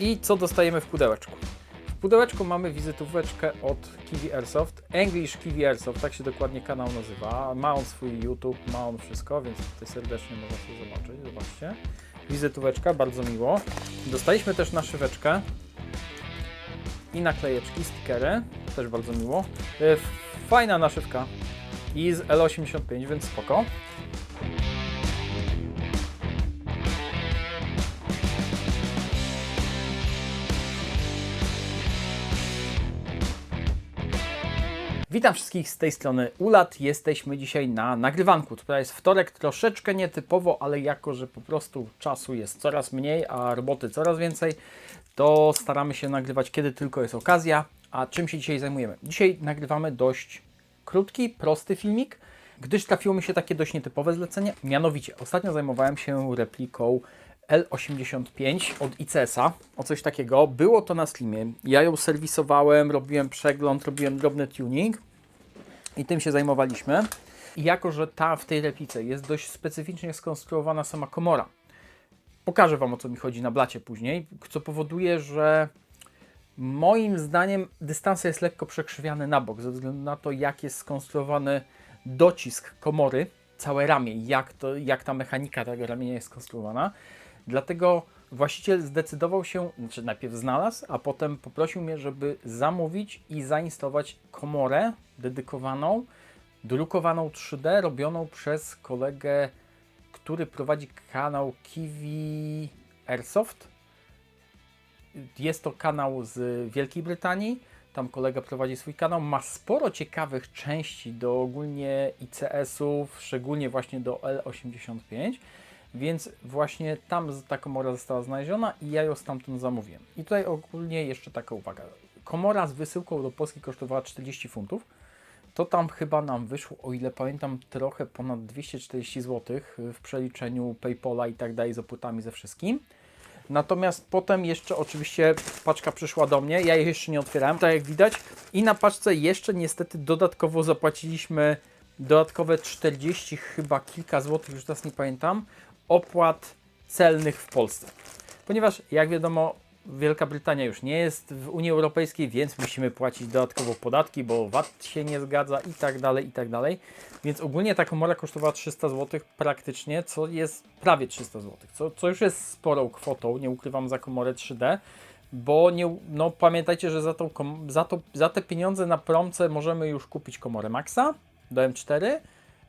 I co dostajemy w pudełeczku? W pudełeczku mamy wizytóweczkę od Kiwi Airsoft. English Kiwi Airsoft, tak się dokładnie kanał nazywa. Ma on swój YouTube, ma on wszystko, więc tutaj serdecznie można sobie zobaczyć. Zobaczcie. Wizytóweczka, bardzo miło. Dostaliśmy też naszyweczkę i naklejeczki, stickery, też bardzo miło. E, Fajna naszywka i z L85, więc spoko. Witam wszystkich z tej strony Ulat. Jesteśmy dzisiaj na nagrywanku. To jest wtorek troszeczkę nietypowo, ale jako, że po prostu czasu jest coraz mniej, a roboty coraz więcej, to staramy się nagrywać kiedy tylko jest okazja. A czym się dzisiaj zajmujemy? Dzisiaj nagrywamy dość krótki, prosty filmik, gdyż trafiło mi się takie dość nietypowe zlecenie. Mianowicie, ostatnio zajmowałem się repliką L85 od ICS-a, o coś takiego. Było to na Slimie. Ja ją serwisowałem, robiłem przegląd, robiłem drobny tuning i tym się zajmowaliśmy. I jako, że ta w tej replice jest dość specyficznie skonstruowana sama komora, pokażę Wam o co mi chodzi na blacie później, co powoduje, że moim zdaniem dystans jest lekko przekrzywiany na bok, ze względu na to, jak jest skonstruowany docisk komory, całe ramię, jak, to, jak ta mechanika tego ramienia jest skonstruowana. Dlatego właściciel zdecydował się, znaczy najpierw znalazł, a potem poprosił mnie, żeby zamówić i zainstalować komorę dedykowaną, drukowaną 3D, robioną przez kolegę, który prowadzi kanał Kiwi Airsoft. Jest to kanał z Wielkiej Brytanii. Tam kolega prowadzi swój kanał. Ma sporo ciekawych części do ogólnie ICS-ów, szczególnie właśnie do L85. Więc właśnie tam ta komora została znaleziona i ja ją stamtąd zamówiłem. I tutaj ogólnie jeszcze taka uwaga. Komora z wysyłką do Polski kosztowała 40 funtów. To tam chyba nam wyszło, o ile pamiętam, trochę ponad 240 zł w przeliczeniu PayPala i tak dalej, z opłatami ze wszystkim. Natomiast potem jeszcze oczywiście paczka przyszła do mnie, ja jej jeszcze nie otwierałem, tak jak widać. I na paczce jeszcze niestety dodatkowo zapłaciliśmy dodatkowe 40 chyba kilka złotych, już teraz nie pamiętam, opłat celnych w Polsce. Ponieważ jak wiadomo, Wielka Brytania już nie jest w Unii Europejskiej, więc musimy płacić dodatkowo podatki, bo VAT się nie zgadza i tak dalej, i tak dalej. Więc ogólnie ta komora kosztowała 300 zł praktycznie, co jest prawie 300 zł, co, co już jest sporą kwotą, nie ukrywam za komorę 3D, bo nie, no pamiętajcie, że za, tą, za, to, za te pieniądze na promce możemy już kupić komorę Maxa do M4,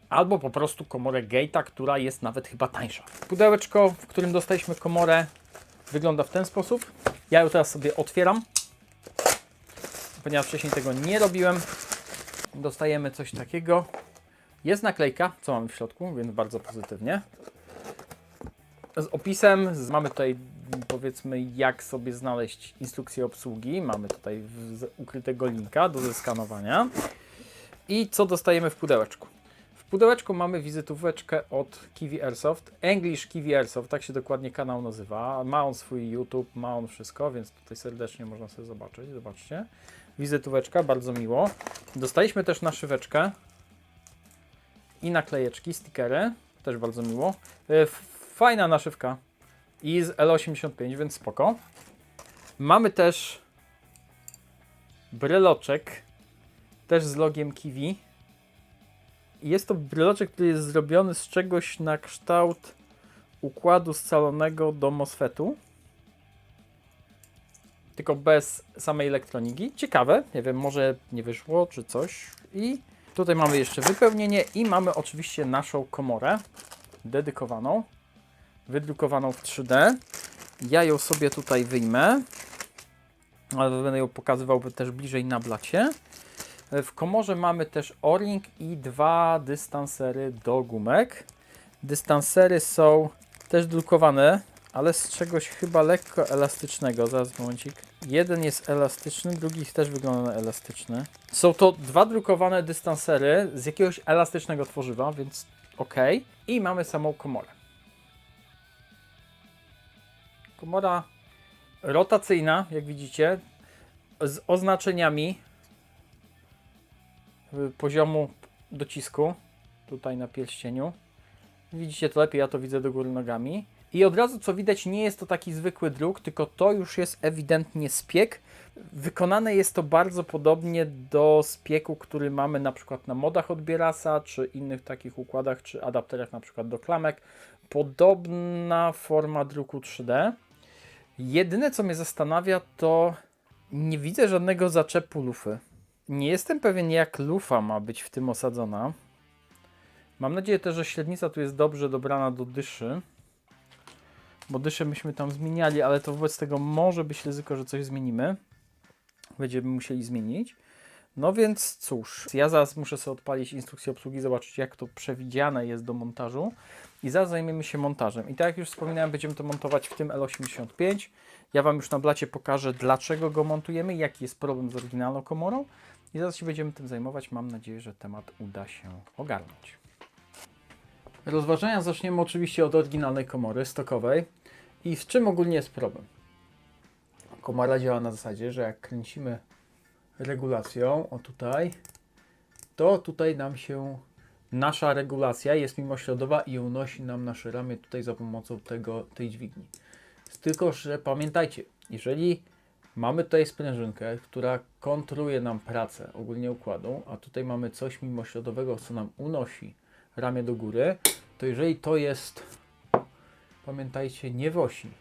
albo po prostu komorę Gate'a, która jest nawet chyba tańsza. Pudełeczko, w którym dostaliśmy komorę, wygląda w ten sposób. Ja ją teraz sobie otwieram, ponieważ wcześniej tego nie robiłem. Dostajemy coś takiego. Jest naklejka, co mamy w środku, więc bardzo pozytywnie. Z opisem, z, mamy tutaj powiedzmy jak sobie znaleźć instrukcję obsługi. Mamy tutaj ukrytego linka do zeskanowania. I co dostajemy w pudełeczku? Pudełeczku mamy wizytóweczkę od Kiwi Airsoft. English Kiwi Airsoft, tak się dokładnie kanał nazywa. Ma on swój YouTube, ma on wszystko, więc tutaj serdecznie można sobie zobaczyć. Zobaczcie. Wizytóweczka, bardzo miło. Dostaliśmy też naszyweczkę i naklejeczki, stickery, też bardzo miło. E, Fajna naszywka i z L85, więc spoko. Mamy też bryloczek, też z logiem Kiwi. Jest to bryloczek, który jest zrobiony z czegoś na kształt układu scalonego do MOSFETu. Tylko bez samej elektroniki. Ciekawe, nie wiem, może nie wyszło czy coś. I tutaj mamy jeszcze wypełnienie i mamy oczywiście naszą komorę dedykowaną, wydrukowaną w 3D. Ja ją sobie tutaj wyjmę, ale będę ją pokazywał też bliżej na blacie. W komorze mamy też o-ring i dwa dystansery do gumek. Dystansery są też drukowane, ale z czegoś chyba lekko elastycznego. Zaraz momencik. Jeden jest elastyczny, drugi też wygląda na elastyczny. Są to dwa drukowane dystansery z jakiegoś elastycznego tworzywa, więc ok. I mamy samą komorę. Komora rotacyjna, jak widzicie, z oznaczeniami poziomu docisku tutaj na pierścieniu. Widzicie to lepiej, ja to widzę do góry nogami. I od razu co widać, nie jest to taki zwykły druk, tylko to już jest ewidentnie spiek. Wykonane jest to bardzo podobnie do spieku, który mamy na przykład na modach od Bierasa, czy innych takich układach, czy adapterach na przykład do klamek. Podobna forma druku 3D. Jedyne co mnie zastanawia to nie widzę żadnego zaczepu lufy. Nie jestem pewien jak lufa ma być w tym osadzona. Mam nadzieję też, że średnica tu jest dobrze dobrana do dyszy. Bo dyszę myśmy tam zmieniali, ale to wobec tego może być ryzyko, że coś zmienimy. Będziemy musieli zmienić. No więc cóż, ja zaraz muszę sobie odpalić instrukcję obsługi, zobaczyć jak to przewidziane jest do montażu. I zaraz zajmiemy się montażem. I tak jak już wspominałem, będziemy to montować w tym L85. Ja Wam już na blacie pokażę, dlaczego go montujemy, jaki jest problem z oryginalną komorą. I zaraz się będziemy tym zajmować. Mam nadzieję, że temat uda się ogarnąć. Rozważania zaczniemy oczywiście od oryginalnej komory stokowej. I w czym ogólnie jest problem? Komora działa na zasadzie, że jak kręcimy regulacją, o tutaj, to tutaj nam się nasza regulacja jest mimośladowa i unosi nam nasze ramię tutaj za pomocą tego, tej dźwigni. Tylko, że pamiętajcie, jeżeli mamy tutaj sprężynkę, która kontroluje nam pracę ogólnie układu, a tutaj mamy coś mimośladowego, co nam unosi ramię do góry, to jeżeli to jest, pamiętajcie, nie w osi,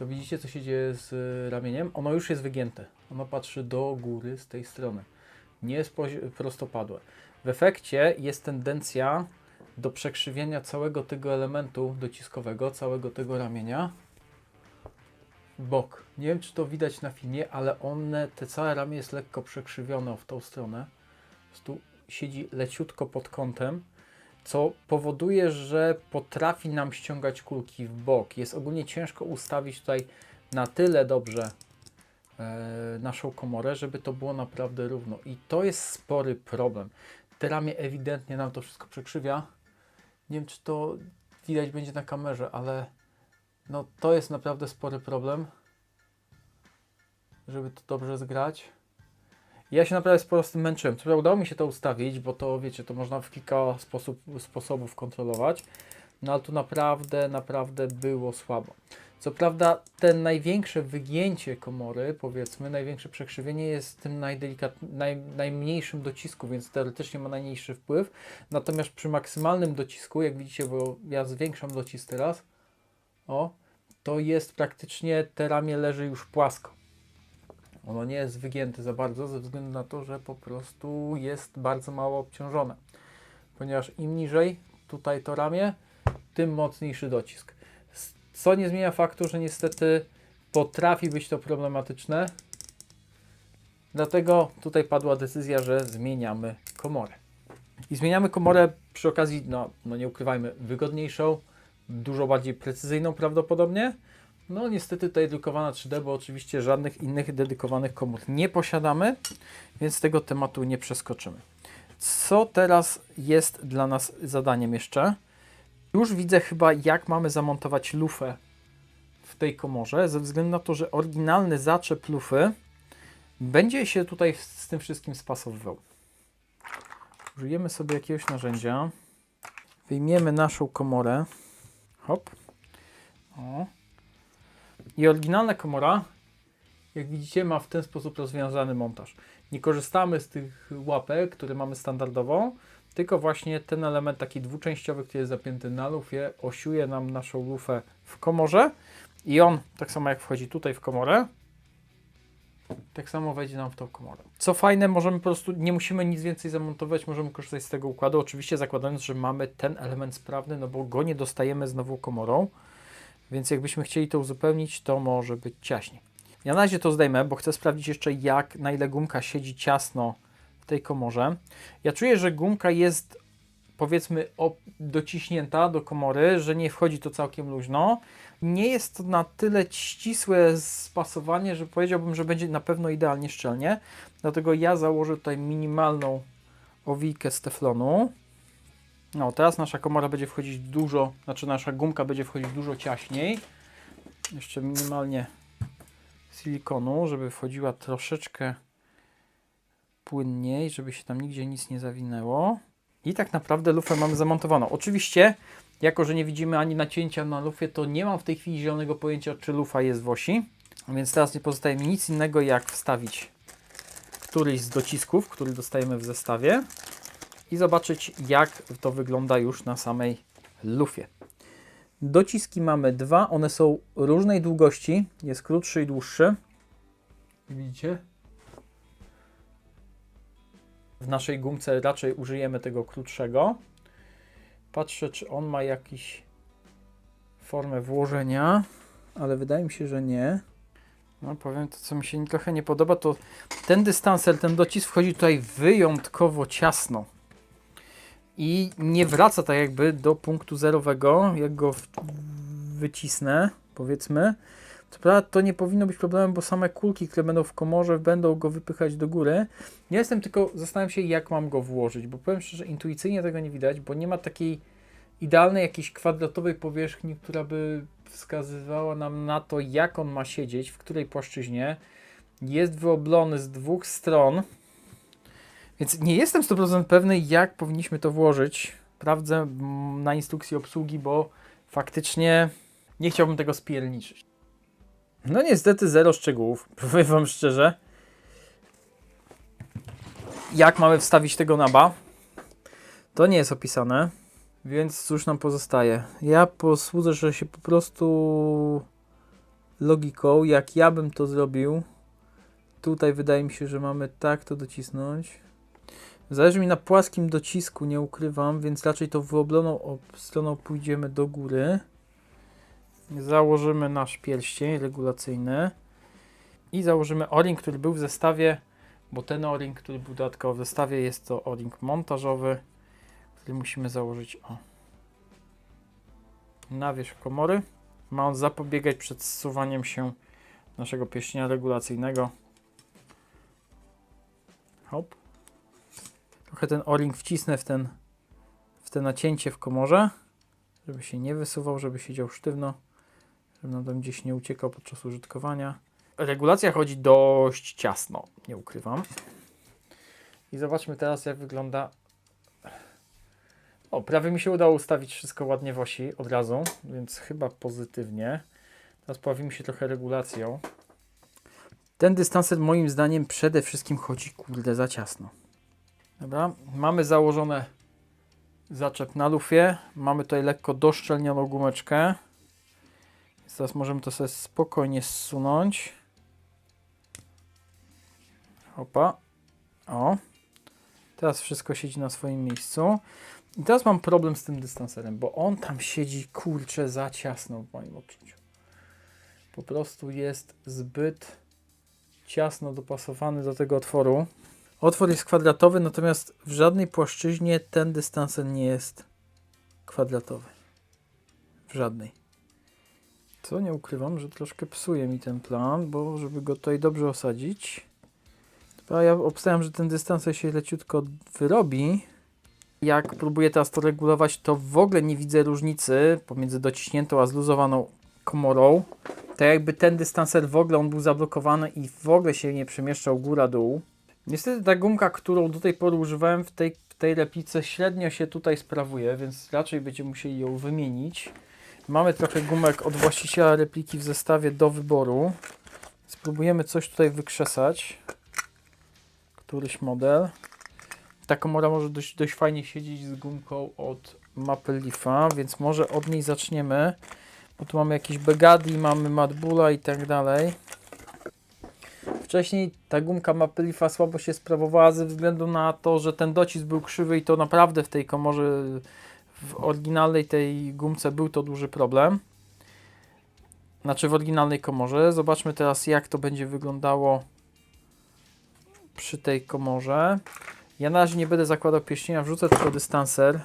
to widzicie, co się dzieje z y, ramieniem? Ono już jest wygięte. Ono patrzy do góry z tej strony. Nie jest prostopadłe. W efekcie jest tendencja do przekrzywienia całego tego elementu dociskowego, całego tego ramienia bok. Nie wiem, czy to widać na filmie, ale one, te całe ramię jest lekko przekrzywione w tą stronę. Prostu siedzi leciutko pod kątem, co powoduje, że potrafi nam ściągać kulki w bok. Jest ogólnie ciężko ustawić tutaj na tyle dobrze e, naszą komorę, żeby to było naprawdę równo. I to jest spory problem. Te ramię ewidentnie nam to wszystko przekrzywia. Nie wiem, czy to widać będzie na kamerze, ale no to jest naprawdę spory problem, żeby to dobrze zgrać. Ja się naprawdę sporo z tym męczyłem. Co udało mi się to ustawić, bo to wiecie, to można w kilka sposób, sposobów kontrolować. No ale tu naprawdę, naprawdę było słabo. Co prawda ten największe wygięcie komory, powiedzmy, największe przekrzywienie jest tym najdelikat, naj, najmniejszym docisku, więc teoretycznie ma najmniejszy wpływ. Natomiast przy maksymalnym docisku, jak widzicie, bo ja zwiększam docisk teraz, o, to jest praktycznie, te ramię leży już płasko. Ono nie jest wygięte za bardzo, ze względu na to, że po prostu jest bardzo mało obciążone. Ponieważ im niżej tutaj to ramię, tym mocniejszy docisk. Co nie zmienia faktu, że niestety potrafi być to problematyczne. Dlatego tutaj padła decyzja, że zmieniamy komorę. I zmieniamy komorę przy okazji, no, no nie ukrywajmy, wygodniejszą, dużo bardziej precyzyjną prawdopodobnie. No niestety tutaj drukowana 3D, bo oczywiście żadnych innych dedykowanych komór nie posiadamy, więc tego tematu nie przeskoczymy. Co teraz jest dla nas zadaniem jeszcze? Już widzę chyba jak mamy zamontować lufę w tej komorze, ze względu na to, że oryginalny zaczep lufy będzie się tutaj z tym wszystkim spasowywał. Użyjemy sobie jakiegoś narzędzia, wyjmiemy naszą komorę, hop, o. I oryginalna komora, jak widzicie, ma w ten sposób rozwiązany montaż. Nie korzystamy z tych łapek, które mamy standardowo, tylko właśnie ten element taki dwuczęściowy, który jest zapięty na lufie, osiuje nam naszą lufę w komorze i on, tak samo jak wchodzi tutaj w komorę, tak samo wejdzie nam w tą komorę. Co fajne, możemy po prostu, nie musimy nic więcej zamontować, możemy korzystać z tego układu, oczywiście zakładając, że mamy ten element sprawny, no bo go nie dostajemy z nową komorą, więc jakbyśmy chcieli to uzupełnić, to może być ciaśniej. Ja na razie to zdejmę, bo chcę sprawdzić jeszcze jak, na ile gumka siedzi ciasno w tej komorze. Ja czuję, że gumka jest powiedzmy dociśnięta do komory, że nie wchodzi to całkiem luźno. Nie jest to na tyle ścisłe spasowanie, że powiedziałbym, że będzie na pewno idealnie szczelnie. Dlatego ja założę tutaj minimalną owijkę z teflonu. No, teraz nasza komora będzie wchodzić dużo, znaczy nasza gumka będzie wchodzić dużo ciaśniej. Jeszcze minimalnie silikonu, żeby wchodziła troszeczkę płynniej, żeby się tam nigdzie nic nie zawinęło. I tak naprawdę lufę mamy zamontowaną. Oczywiście Jako, że nie widzimy ani nacięcia na lufie, to nie mam w tej chwili zielonego pojęcia, czy lufa jest w osi. Więc teraz nie pozostaje mi nic innego, jak wstawić któryś z docisków, który dostajemy w zestawie i zobaczyć, jak to wygląda już na samej lufie. Dociski mamy dwa, one są różnej długości, jest krótszy i dłuższy. Widzicie? W naszej gumce raczej użyjemy tego krótszego. Patrzę, czy on ma jakiś formę włożenia, ale wydaje mi się, że nie. No powiem to, co mi się trochę nie podoba, to ten dystanser, ten docisk wchodzi tutaj wyjątkowo ciasno i nie wraca tak jakby do punktu zerowego, jak go wycisnę, powiedzmy. Co prawda to nie powinno być problemem, bo same kulki, które będą w komorze, będą go wypychać do góry. Nie jestem tylko, zastanawiam się, jak mam go włożyć, bo powiem szczerze, intuicyjnie tego nie widać, bo nie ma takiej idealnej jakiejś kwadratowej powierzchni, która by wskazywała nam na to, jak on ma siedzieć, w której płaszczyźnie. Jest wyoblony z dwóch stron, więc nie jestem 100% pewny, jak powinniśmy to włożyć. Sprawdzę mm, na instrukcji obsługi, bo faktycznie nie chciałbym tego spierniczyć. No niestety zero szczegółów, powiem wam szczerze. Jak mamy wstawić tego naba? To nie jest opisane. Więc cóż nam pozostaje? Ja posłudzę że się po prostu logiką, jak ja bym to zrobił. Tutaj wydaje mi się, że mamy tak to docisnąć. Zależy mi na płaskim docisku, nie ukrywam, więc raczej to wyobloną ob- stroną pójdziemy do góry. Założymy nasz pierścień regulacyjny i założymy o-ring, który był w zestawie, bo ten o-ring, który był dodatkowo w zestawie, jest to o-ring montażowy, który musimy założyć o na wierzch komory. Ma on zapobiegać przed zsuwaniem się naszego pierścienia regulacyjnego. Hop. Trochę ten o-ring wcisnę w ten w te nacięcie w komorze, żeby się nie wysuwał, żeby siedział sztywno, żeby nam tam gdzieś nie uciekał podczas użytkowania. Regulacja chodzi dość ciasno, nie ukrywam. I zobaczmy teraz, jak wygląda. O, prawie mi się udało ustawić wszystko ładnie w osi od razu, więc chyba pozytywnie. Teraz pobawimy się trochę regulacją. Ten dystanser moim zdaniem przede wszystkim chodzi kurde za ciasno. Dobra, mamy założone zaczep na lufie. Mamy tutaj lekko doszczelnioną gumeczkę. Teraz możemy to sobie spokojnie zsunąć. Opa. O. Teraz wszystko siedzi na swoim miejscu. I teraz mam problem z tym dystanserem, bo on tam siedzi kurczę za ciasno w moim odczuciu. Po prostu jest zbyt ciasno dopasowany do tego otworu. Otwór jest kwadratowy, natomiast w żadnej płaszczyźnie ten dystanser nie jest kwadratowy. W żadnej. Co nie ukrywam, że troszkę psuje mi ten plan, bo żeby go tutaj dobrze osadzić, to ja obstawiam, że ten dystanser się leciutko wyrobi. Jak próbuję teraz to regulować, to w ogóle nie widzę różnicy pomiędzy dociśniętą a zluzowaną komorą. Tak jakby ten dystanser w ogóle on był zablokowany i w ogóle się nie przemieszczał góra-dół. Niestety ta gumka, którą do tej pory używałem w tej, w tej replice średnio się tutaj sprawuje, więc raczej będziemy musieli ją wymienić. Mamy trochę gumek od właściciela repliki w zestawie do wyboru. Spróbujemy coś tutaj wykrzesać. Któryś model. Ta komora może dość, dość fajnie siedzieć z gumką od Maple Leafa, więc może od niej zaczniemy. Bo tu mamy jakieś Begadi, mamy Madbula i tak dalej. Wcześniej ta gumka Maple Leafa słabo się sprawowała ze względu na to, że ten docisk był krzywy i to naprawdę w tej komorze, w oryginalnej tej gumce był to duży problem. Znaczy w oryginalnej komorze. Zobaczmy teraz jak to będzie wyglądało przy tej komorze. Ja na razie nie będę zakładał pierścienia, wrzucę tylko dystanser.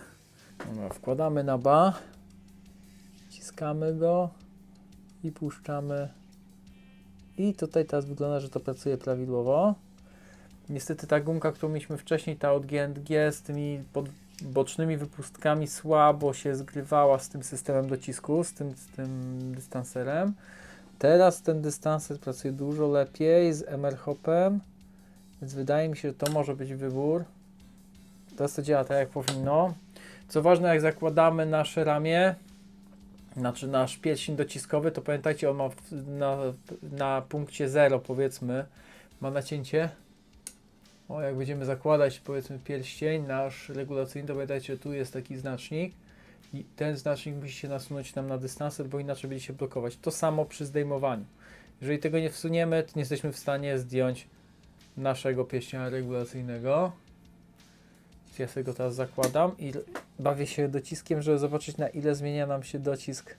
Dobra, wkładamy na ba, wciskamy go i puszczamy. I tutaj teraz wygląda, że to pracuje prawidłowo. Niestety ta gumka, którą mieliśmy wcześniej, ta od G&G z tymi pod, bocznymi wypustkami słabo się zgrywała z tym systemem docisku, z tym, z tym dystanserem. Teraz ten dystanser pracuje dużo lepiej z MR Hopem, więc wydaje mi się, że to może być wybór. Teraz to działa tak jak powinno. Co ważne, jak zakładamy nasze ramię, znaczy nasz pierścień dociskowy, to pamiętajcie, on ma na, na punkcie 0 powiedzmy, ma nacięcie. O, jak będziemy zakładać powiedzmy pierścień nasz regulacyjny, to pamiętajcie, tu jest taki znacznik i ten znacznik musi się nasunąć nam na dystanser, bo inaczej będzie się blokować. To samo przy zdejmowaniu. Jeżeli tego nie wsuniemy, to nie jesteśmy w stanie zdjąć naszego pierścienia regulacyjnego. Ja sobie go teraz zakładam i bawię się dociskiem, żeby zobaczyć na ile zmienia nam się docisk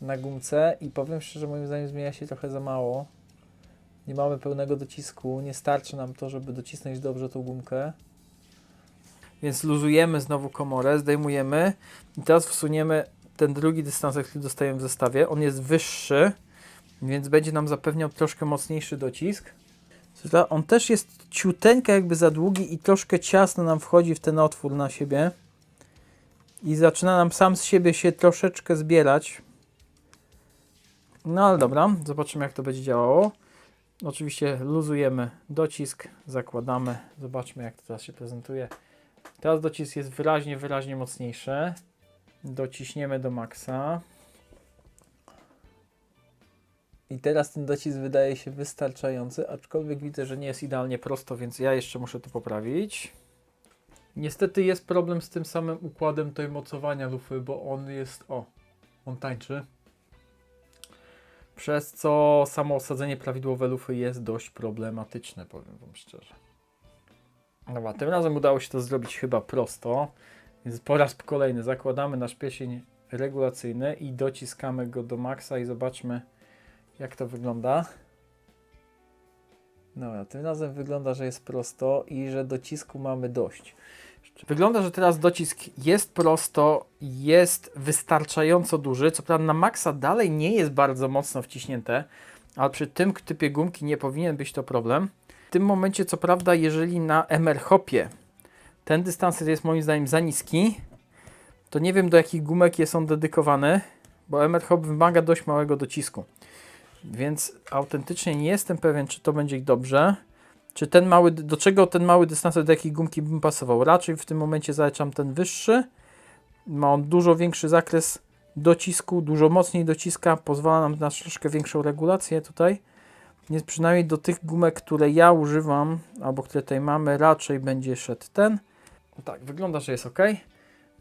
na gumce i powiem szczerze, moim zdaniem zmienia się trochę za mało. Nie mamy pełnego docisku, nie starczy nam to, żeby docisnąć dobrze tą gumkę. Więc luzujemy znowu komorę, zdejmujemy i teraz wsuniemy ten drugi dystanser, który dostajemy w zestawie. On jest wyższy, więc będzie nam zapewniał troszkę mocniejszy docisk. On też jest ciuteńka jakby za długi i troszkę ciasno nam wchodzi w ten otwór na siebie. I zaczyna nam sam z siebie się troszeczkę zbierać. No ale dobra, zobaczymy jak to będzie działało. Oczywiście luzujemy docisk, zakładamy, zobaczmy jak to teraz się prezentuje. Teraz docisk jest wyraźnie, wyraźnie mocniejszy. Dociśniemy do maksa. I teraz ten docisk wydaje się wystarczający, aczkolwiek widzę, że nie jest idealnie prosto, więc ja jeszcze muszę to poprawić. Niestety jest problem z tym samym układem tej mocowania lufy, bo on jest, o, on tańczy. Przez co samo osadzenie prawidłowe lufy jest dość problematyczne, powiem Wam szczerze. Dobra, tym razem udało się to zrobić chyba prosto, więc po raz kolejny zakładamy nasz pierścień regulacyjny i dociskamy go do maksa i zobaczmy jak to wygląda. Dobra, tym razem wygląda, że jest prosto i że docisku mamy dość. Wygląda, że teraz docisk jest prosto, jest wystarczająco duży. Co prawda na maksa dalej nie jest bardzo mocno wciśnięte, ale przy tym typie gumki nie powinien być to problem. W tym momencie, co prawda, jeżeli na MR Hopie ten dystanser jest moim zdaniem za niski, to nie wiem do jakich gumek jest on dedykowany, bo MR Hop wymaga dość małego docisku. Więc autentycznie nie jestem pewien, czy to będzie dobrze. Czy ten mały, do czego ten mały dystanser, do jakiej gumki bym pasował? Raczej w tym momencie zaliczam ten wyższy. Ma on dużo większy zakres docisku, dużo mocniej dociska, pozwala nam na troszkę większą regulację tutaj. Więc przynajmniej do tych gumek, które ja używam, albo które tutaj mamy, raczej będzie szedł ten. Tak, wygląda, że jest ok.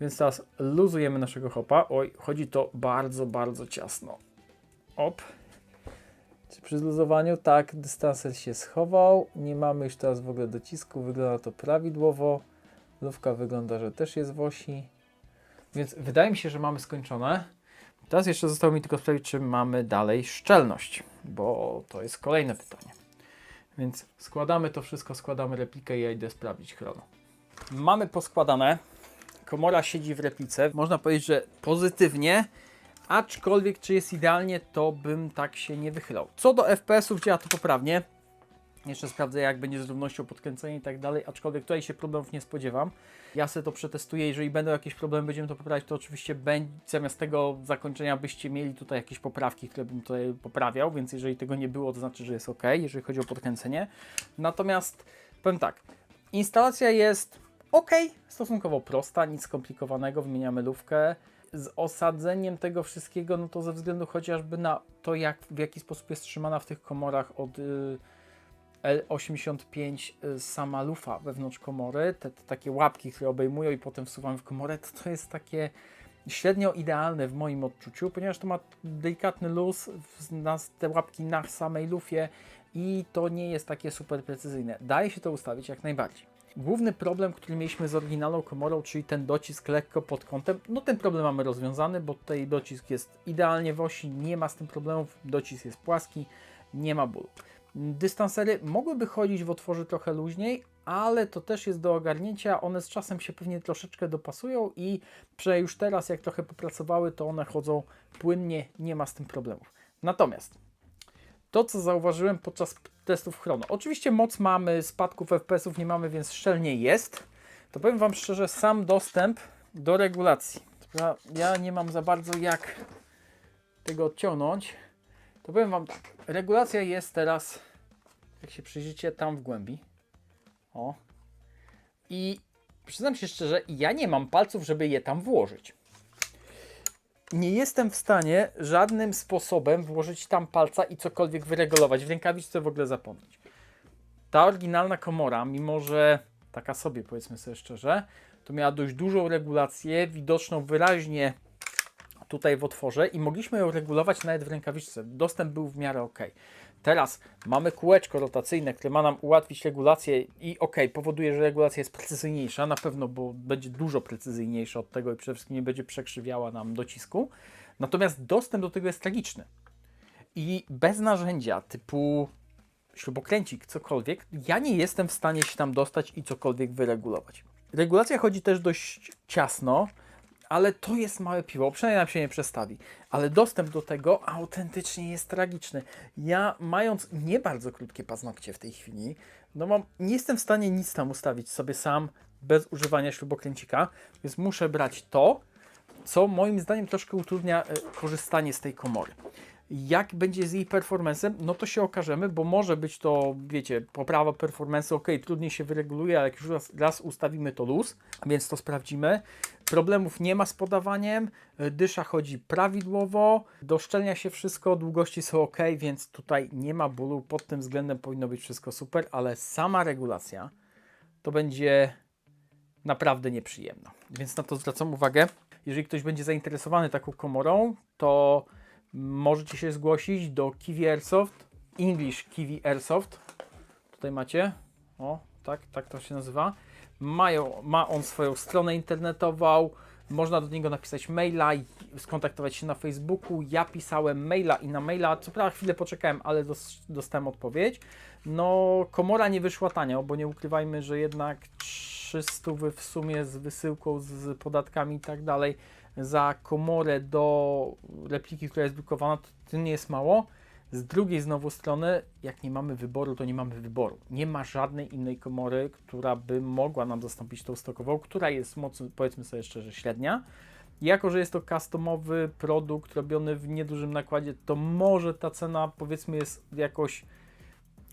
Więc teraz luzujemy naszego hopa. Oj, chodzi to bardzo, bardzo ciasno. Op. Przy zluzowaniu tak, dystanser się schował, nie mamy już teraz w ogóle docisku, wygląda to prawidłowo. Lówka wygląda, że też jest w osi. Więc wydaje mi się, że mamy skończone. Teraz jeszcze zostało mi tylko sprawdzić, czy mamy dalej szczelność, bo to jest kolejne pytanie. Więc składamy to wszystko, składamy replikę i ja idę sprawdzić chrono. Mamy poskładane. Komora siedzi w replice. Można powiedzieć, że pozytywnie, aczkolwiek czy jest idealnie, to bym tak się nie wychylał. Co do FPS-ów działa to poprawnie. Jeszcze sprawdzę, jak będzie z równością podkręcenia i tak dalej, aczkolwiek tutaj się problemów nie spodziewam. Ja sobie to przetestuję, jeżeli będą jakieś problemy, będziemy to poprawiać, to oczywiście będzie, zamiast tego zakończenia byście mieli tutaj jakieś poprawki, które bym tutaj poprawiał, więc jeżeli tego nie było, to znaczy, że jest ok, jeżeli chodzi o podkręcenie. Natomiast powiem tak, instalacja jest ok, stosunkowo prosta, nic skomplikowanego, wymieniamy lufkę. Z osadzeniem tego wszystkiego, no to ze względu chociażby na to, jak, w jaki sposób jest trzymana w tych komorach od y, L85 y, sama lufa wewnątrz komory, te, te takie łapki, które obejmują i potem wsuwamy w komorę, to, to jest takie średnio idealne w moim odczuciu, ponieważ to ma delikatny luz, te łapki na samej lufie i to nie jest takie super precyzyjne. Daje się to ustawić jak najbardziej. Główny problem, który mieliśmy z oryginalną komorą, czyli ten docisk lekko pod kątem, no ten problem mamy rozwiązany, bo tutaj docisk jest idealnie w osi, nie ma z tym problemów, docisk jest płaski, nie ma bólu. Dystansery mogłyby chodzić w otworze trochę luźniej, ale to też jest do ogarnięcia. One z czasem się pewnie troszeczkę dopasują i że już teraz, jak trochę popracowały, to one chodzą płynnie, nie ma z tym problemów. Natomiast to, co zauważyłem podczas testów chrono. Oczywiście moc mamy, spadków FPS-ów nie mamy, więc szczelnie jest. To powiem Wam szczerze, sam dostęp do regulacji. Ja, nie mam za bardzo jak tego odciągnąć. To powiem Wam tak. Regulacja jest teraz, jak się przyjrzycie, tam w głębi. O. I przyznam się szczerze, ja nie mam palców, żeby je tam włożyć. Nie jestem w stanie żadnym sposobem włożyć tam palca i cokolwiek wyregulować. W rękawiczce w ogóle zapomnieć. Ta oryginalna komora, mimo że taka sobie powiedzmy sobie szczerze, to miała dość dużą regulację, widoczną wyraźnie tutaj w otworze i mogliśmy ją regulować nawet w rękawiczce. Dostęp był w miarę ok. Teraz mamy kółeczko rotacyjne, które ma nam ułatwić regulację i ok, powoduje, że regulacja jest precyzyjniejsza, na pewno, bo będzie dużo precyzyjniejsza od tego i przede wszystkim nie będzie przekrzywiała nam docisku. Natomiast dostęp do tego jest tragiczny. I bez narzędzia typu śrubokręcik, cokolwiek, ja nie jestem w stanie się tam dostać i cokolwiek wyregulować. Regulacja chodzi też dość ciasno, ale to jest małe piwo, przynajmniej nam się nie przestawi. Ale dostęp do tego autentycznie jest tragiczny. Ja, mając nie bardzo krótkie paznokcie w tej chwili, no mam, nie jestem w stanie nic tam ustawić sobie sam bez używania śrubokręcika, więc muszę brać to, co moim zdaniem troszkę utrudnia e, korzystanie z tej komory. Jak będzie z jej performancem, no to się okażemy, bo może być to, wiecie, poprawa performance, ok, trudniej się wyreguluje, ale jak już raz, raz ustawimy to luz, więc to sprawdzimy. Problemów nie ma z podawaniem, dysza chodzi prawidłowo, doszczelnia się wszystko, długości są ok, więc tutaj nie ma bólu, pod tym względem powinno być wszystko super, ale sama regulacja to będzie naprawdę nieprzyjemna. Więc na to zwracam uwagę. Jeżeli ktoś będzie zainteresowany taką komorą, to możecie się zgłosić do Kiwi Airsoft, English Kiwi Airsoft. Tutaj macie, o, tak, tak to się nazywa. Mają, ma on swoją stronę internetową, można do niego napisać maila skontaktować się na Facebooku. Ja pisałem maila i na maila, co prawda chwilę poczekałem, ale dos, dostałem odpowiedź. No, komora nie wyszła tanio, bo nie ukrywajmy, że jednak 300 w sumie z wysyłką, z podatkami i tak dalej za komorę do repliki, która jest drukowana, to, to nie jest mało. Z drugiej znowu strony, jak nie mamy wyboru, to nie mamy wyboru. Nie ma żadnej innej komory, która by mogła nam zastąpić tą stokową, która jest mocno, powiedzmy sobie szczerze, średnia. Jako, że jest to customowy produkt robiony w niedużym nakładzie, to może ta cena powiedzmy jest jakoś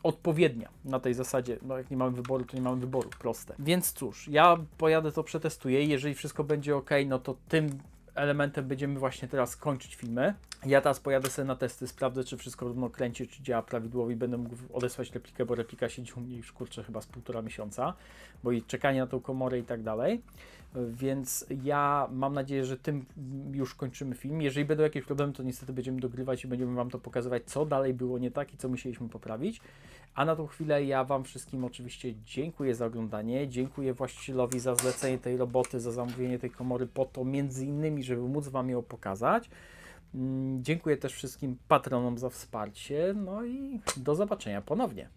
odpowiednia na tej zasadzie. No jak nie mamy wyboru, to nie mamy wyboru, proste. Więc cóż, ja pojadę to przetestuję. Jeżeli wszystko będzie ok, no to tym elementem będziemy właśnie teraz kończyć filmy. Ja teraz pojadę sobie na testy, sprawdzę, czy wszystko równo kręci, czy działa prawidłowo i będę mógł odesłać replikę, bo replika siedzi u mnie już kurczę chyba z półtora miesiąca, bo i czekanie na tą komorę i tak dalej. Więc ja mam nadzieję, że tym już kończymy film. Jeżeli będą jakieś problemy, to niestety będziemy dogrywać i będziemy Wam to pokazywać, co dalej było nie tak i co musieliśmy poprawić. A na tą chwilę ja Wam wszystkim oczywiście dziękuję za oglądanie, dziękuję właścicielowi za zlecenie tej roboty, za zamówienie tej komory po to między innymi, żeby móc Wam ją pokazać. Mm, Dziękuję też wszystkim patronom za wsparcie, no i do zobaczenia ponownie.